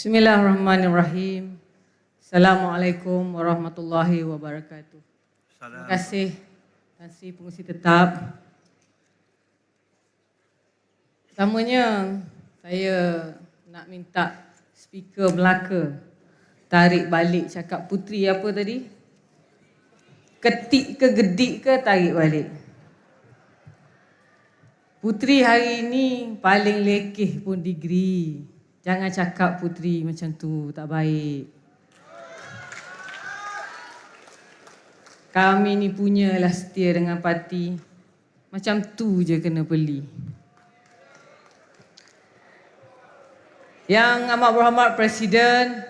Bismillahirrahmanirrahim. Assalamualaikum warahmatullahi wabarakatuh. Terima kasih Tan Sri Pengurusi Tetap. Pertamanya saya nak minta speaker Melaka tarik balik cakap putri apa tadi? Ketik ke gedik ke tarik balik? Putri hari ini paling lekeh pun degree. Jangan cakap putri macam tu, tak baik. Kami ni punyalah setia dengan parti. Macam tu je kena beli. Yang amat berhormat Presiden,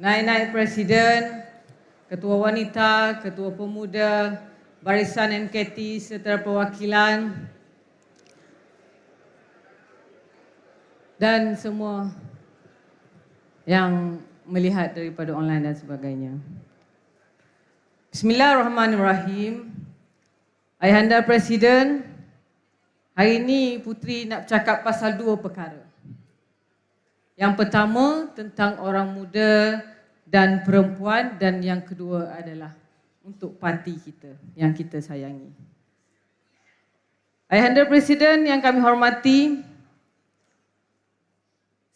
naik-naik Presiden, Ketua Wanita, Ketua Pemuda, Barisan NKT serta perwakilan dan semua yang melihat daripada online dan sebagainya. Bismillahirrahmanirrahim. Ayahanda Presiden, hari ini Putri nak cakap pasal dua perkara. Yang pertama tentang orang muda dan perempuan dan yang kedua adalah untuk parti kita yang kita sayangi. Ayahanda Presiden yang kami hormati,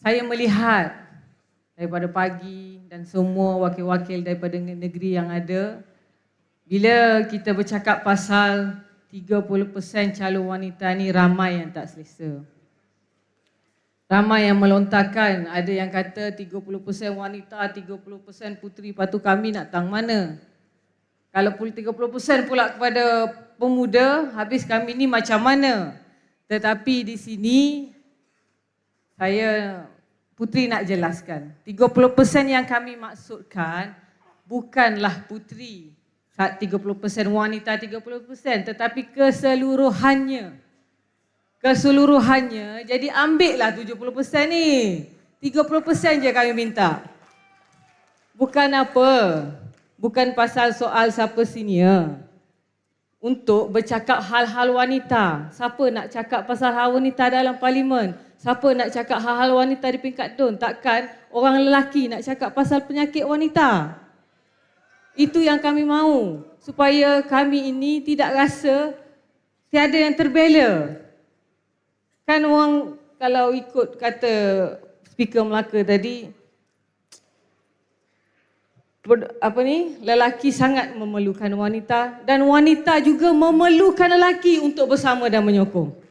saya melihat daripada pagi dan semua wakil-wakil daripada negeri yang ada bila kita bercakap pasal 30% calon wanita ni ramai yang tak selesa. Ramai yang melontarkan, ada yang kata 30% wanita, 30% puteri, patu kami nak tang mana? Kalau 30% pula kepada pemuda, habis kami ni macam mana? Tetapi di sini saya Putri nak jelaskan. 30% yang kami maksudkan bukanlah putri 30% wanita 30% tetapi keseluruhannya. Keseluruhannya jadi ambillah 70% ni. 30% je kami minta. Bukan apa. Bukan pasal soal siapa senior. Untuk bercakap hal-hal wanita. Siapa nak cakap pasal hal wanita dalam parlimen? Siapa nak cakap hal-hal wanita di peringkat DUN? Takkan orang lelaki nak cakap pasal penyakit wanita? Itu yang kami mahu. Supaya kami ini tidak rasa tiada yang terbela. Kan orang kalau ikut kata speaker Melaka tadi, apa ni lelaki sangat memerlukan wanita dan wanita juga memerlukan lelaki untuk bersama dan menyokong.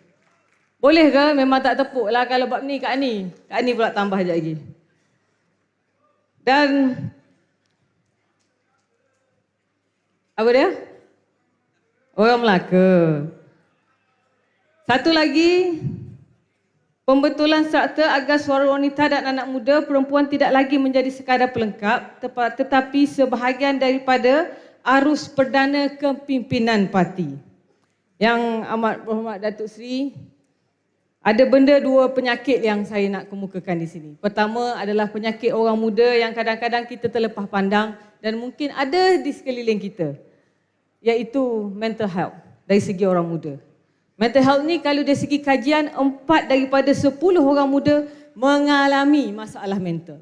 Boleh ke? Memang tak tepuk lah kalau bab ni Kak Ani. Kak Ani pula tambah sekejap lagi. Dan apa dia? Orang Melaka. Satu lagi, pembetulan serta agar suara wanita dan anak muda perempuan tidak lagi menjadi sekadar pelengkap tetapi sebahagian daripada arus perdana kepimpinan parti. Yang amat berhormat Datuk Seri ada benda dua penyakit yang saya nak kemukakan di sini. Pertama adalah penyakit orang muda yang kadang-kadang kita terlepas pandang dan mungkin ada di sekeliling kita. Iaitu mental health dari segi orang muda. Mental health ni kalau dari segi kajian, empat daripada sepuluh orang muda mengalami masalah mental.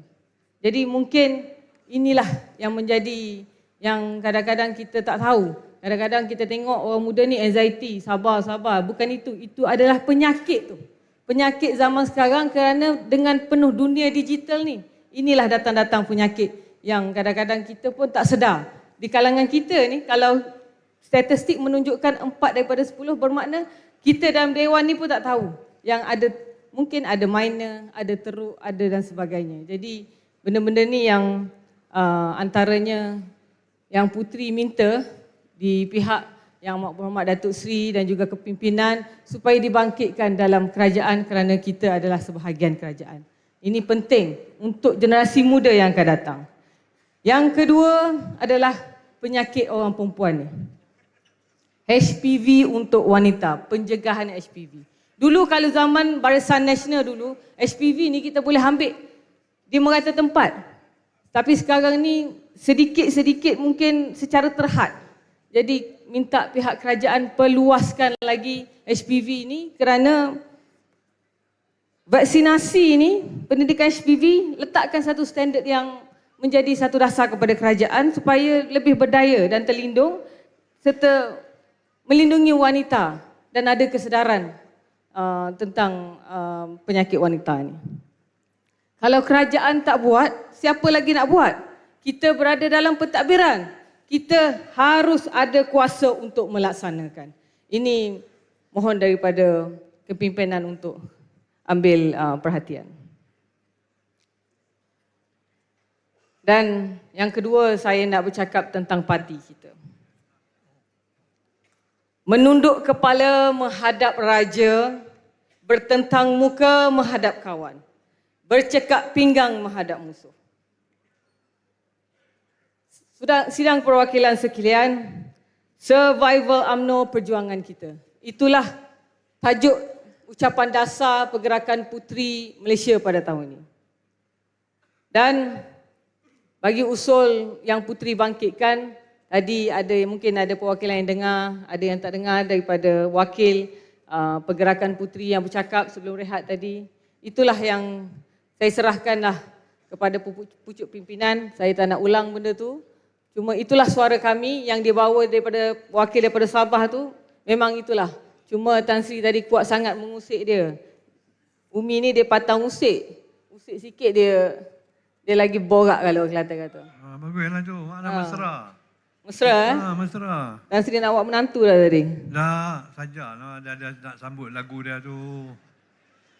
Jadi mungkin inilah yang menjadi yang kadang-kadang kita tak tahu. Kadang-kadang kita tengok orang muda ni anxiety, sabar, sabar. Bukan itu, itu adalah penyakit tu penyakit zaman sekarang kerana dengan penuh dunia digital ni. Inilah datang-datang penyakit yang kadang-kadang kita pun tak sedar. Di kalangan kita ni kalau statistik menunjukkan empat daripada sepuluh bermakna kita dalam dewan ni pun tak tahu. Yang ada mungkin ada minor, ada teruk, ada dan sebagainya. Jadi benda-benda ni yang uh, antaranya yang putri minta di pihak yang Berhormat Datuk Seri dan juga kepimpinan supaya dibangkitkan dalam kerajaan kerana kita adalah sebahagian kerajaan. Ini penting untuk generasi muda yang akan datang. Yang kedua adalah penyakit orang perempuan ni. HPV untuk wanita, pencegahan HPV. Dulu kalau zaman Barisan Nasional dulu, HPV ni kita boleh ambil di merata tempat. Tapi sekarang ni sedikit-sedikit mungkin secara terhad. Jadi minta pihak kerajaan perluaskan lagi HPV ini kerana vaksinasi ini pendidikan HPV letakkan satu standard yang menjadi satu dasar kepada kerajaan supaya lebih berdaya dan terlindung serta melindungi wanita dan ada kesedaran uh, tentang uh, penyakit wanita ini. Kalau kerajaan tak buat, siapa lagi nak buat? Kita berada dalam pentadbiran. Kita harus ada kuasa untuk melaksanakan. Ini mohon daripada kepimpinan untuk ambil uh, perhatian. Dan yang kedua saya nak bercakap tentang parti kita. Menunduk kepala menghadap raja, bertentang muka menghadap kawan, bercekak pinggang menghadap musuh. Sidang perwakilan sekalian, survival UMNO perjuangan kita. Itulah tajuk ucapan dasar pergerakan putri Malaysia pada tahun ini. Dan bagi usul yang putri bangkitkan, tadi ada mungkin ada perwakilan yang dengar, ada yang tak dengar daripada wakil uh, pergerakan putri yang bercakap sebelum rehat tadi. Itulah yang saya serahkanlah kepada pucuk pimpinan. Saya tak nak ulang benda tu. Cuma itulah suara kami yang dibawa daripada wakil daripada Sabah tu. Memang itulah Cuma Tan Sri tadi kuat sangat mengusik dia. Umi ni dia patang usik. Usik sikit dia dia lagi borak kalau Kelantan kata. Ha, baguslah tu. Mana ha. mesra. Mesra eh? Ha, mesra. Tan Sri nak buat menantu dah tadi. Dah, sajalah. Dah, dah, nak sambut lagu dia tu.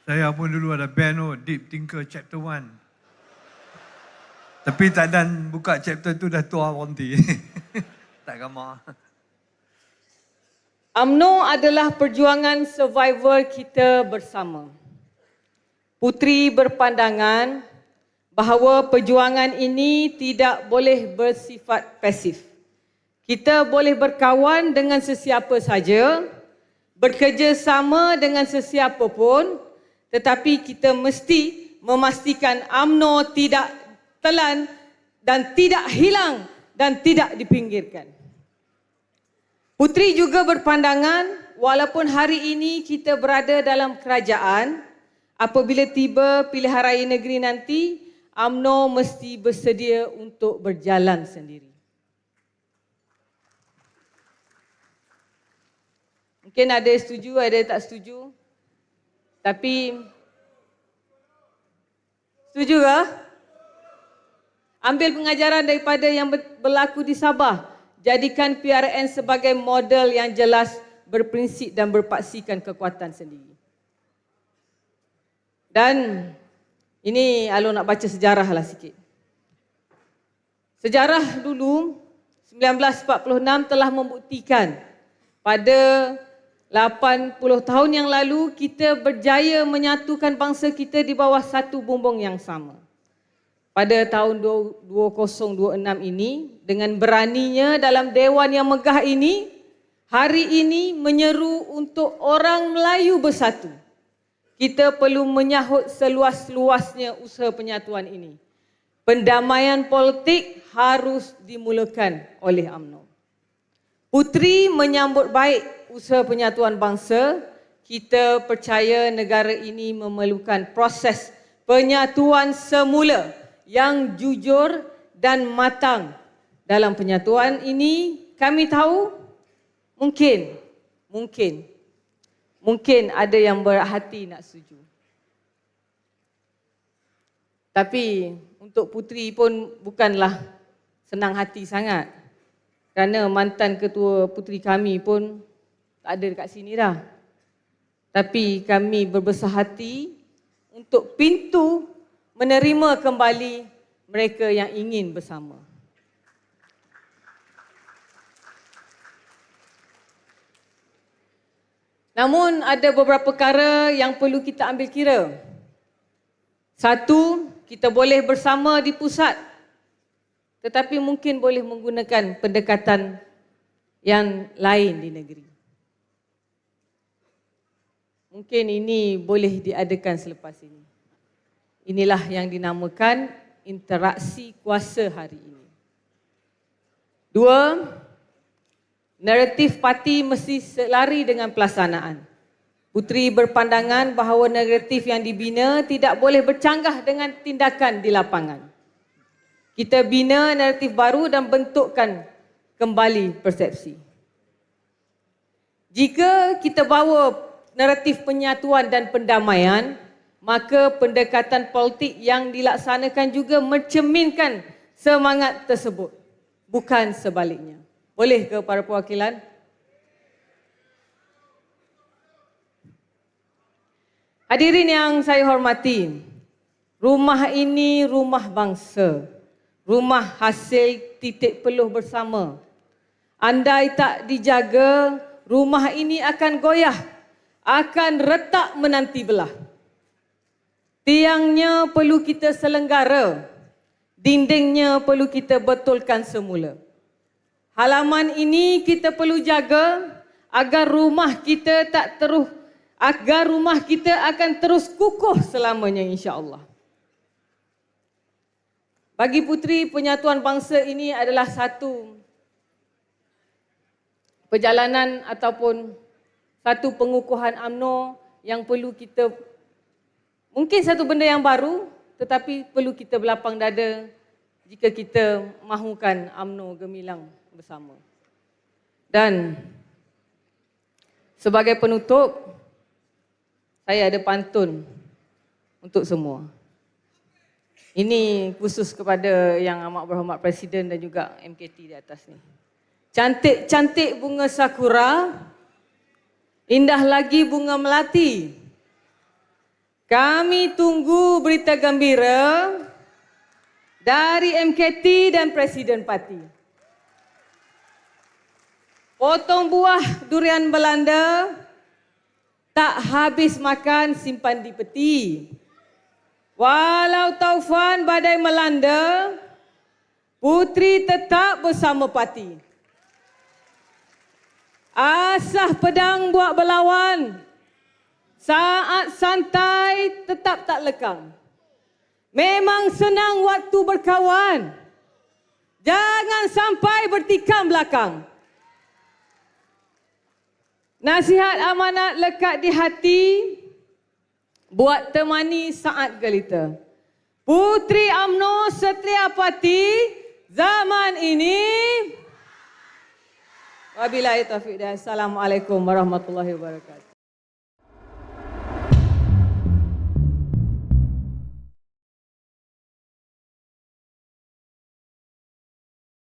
Saya pun dulu ada band tu, Deep Thinker Chapter 1. Tapi tak dan buka chapter tu dah tua berhenti. tak gamar. UMNO adalah perjuangan survival kita bersama. Putri berpandangan bahawa perjuangan ini tidak boleh bersifat pasif. Kita boleh berkawan dengan sesiapa saja, bekerjasama dengan sesiapa pun, tetapi kita mesti memastikan UMNO tidak telan dan tidak hilang dan tidak dipinggirkan. Putri juga berpandangan walaupun hari ini kita berada dalam kerajaan, apabila tiba pilihan raya negeri nanti, AMNO mesti bersedia untuk berjalan sendiri. Mungkin ada yang setuju, ada yang tak setuju. Tapi setuju ke? Ambil pengajaran daripada yang berlaku di Sabah jadikan PRN sebagai model yang jelas, berprinsip dan berpaksikan kekuatan sendiri. Dan ini Alo nak baca sejarah lah sikit. Sejarah dulu 1946 telah membuktikan pada 80 tahun yang lalu kita berjaya menyatukan bangsa kita di bawah satu bumbung yang sama pada tahun 2026 ini dengan beraninya dalam dewan yang megah ini hari ini menyeru untuk orang Melayu bersatu. Kita perlu menyahut seluas-luasnya usaha penyatuan ini. Pendamaian politik harus dimulakan oleh AMNO. Putri menyambut baik usaha penyatuan bangsa. Kita percaya negara ini memerlukan proses penyatuan semula yang jujur dan matang. Dalam penyatuan ini kami tahu mungkin mungkin mungkin ada yang berhati nak setuju. Tapi untuk putri pun bukanlah senang hati sangat. Kerana mantan ketua putri kami pun tak ada dekat sini dah. Tapi kami berbesar hati untuk pintu menerima kembali mereka yang ingin bersama. Namun ada beberapa perkara yang perlu kita ambil kira. Satu, kita boleh bersama di pusat tetapi mungkin boleh menggunakan pendekatan yang lain di negeri. Mungkin ini boleh diadakan selepas ini. Inilah yang dinamakan interaksi kuasa hari ini. Dua, naratif parti mesti selari dengan pelaksanaan. Putri berpandangan bahawa naratif yang dibina tidak boleh bercanggah dengan tindakan di lapangan. Kita bina naratif baru dan bentukkan kembali persepsi. Jika kita bawa naratif penyatuan dan pendamaian, maka pendekatan politik yang dilaksanakan juga mencerminkan semangat tersebut, bukan sebaliknya. Boleh ke para perwakilan? Hadirin yang saya hormati, rumah ini rumah bangsa, rumah hasil titik peluh bersama. Andai tak dijaga, rumah ini akan goyah, akan retak menanti belah. Tiangnya perlu kita selenggara, dindingnya perlu kita betulkan semula. Halaman ini kita perlu jaga agar rumah kita tak terus agar rumah kita akan terus kukuh selamanya insya-Allah. Bagi putri penyatuan bangsa ini adalah satu perjalanan ataupun satu pengukuhan AMNO yang perlu kita mungkin satu benda yang baru tetapi perlu kita berlapang dada jika kita mahukan AMNO gemilang bersama. Dan sebagai penutup saya ada pantun untuk semua. Ini khusus kepada yang amat berhormat Presiden dan juga MKT di atas ni. Cantik-cantik bunga sakura, indah lagi bunga melati. Kami tunggu berita gembira dari MKT dan Presiden Parti. Potong buah durian Belanda, tak habis makan simpan di peti. Walau taufan badai melanda, putri tetap bersama parti. Asah pedang buat berlawan, saat santai tetap tak lekang. Memang senang waktu berkawan, jangan sampai bertikam belakang. Nasihat amanat lekat di hati, buat temani saat gelita. Putri Amno Setia Pati, zaman ini. Wabillahi taufiq dan Assalamualaikum warahmatullahi wabarakatuh.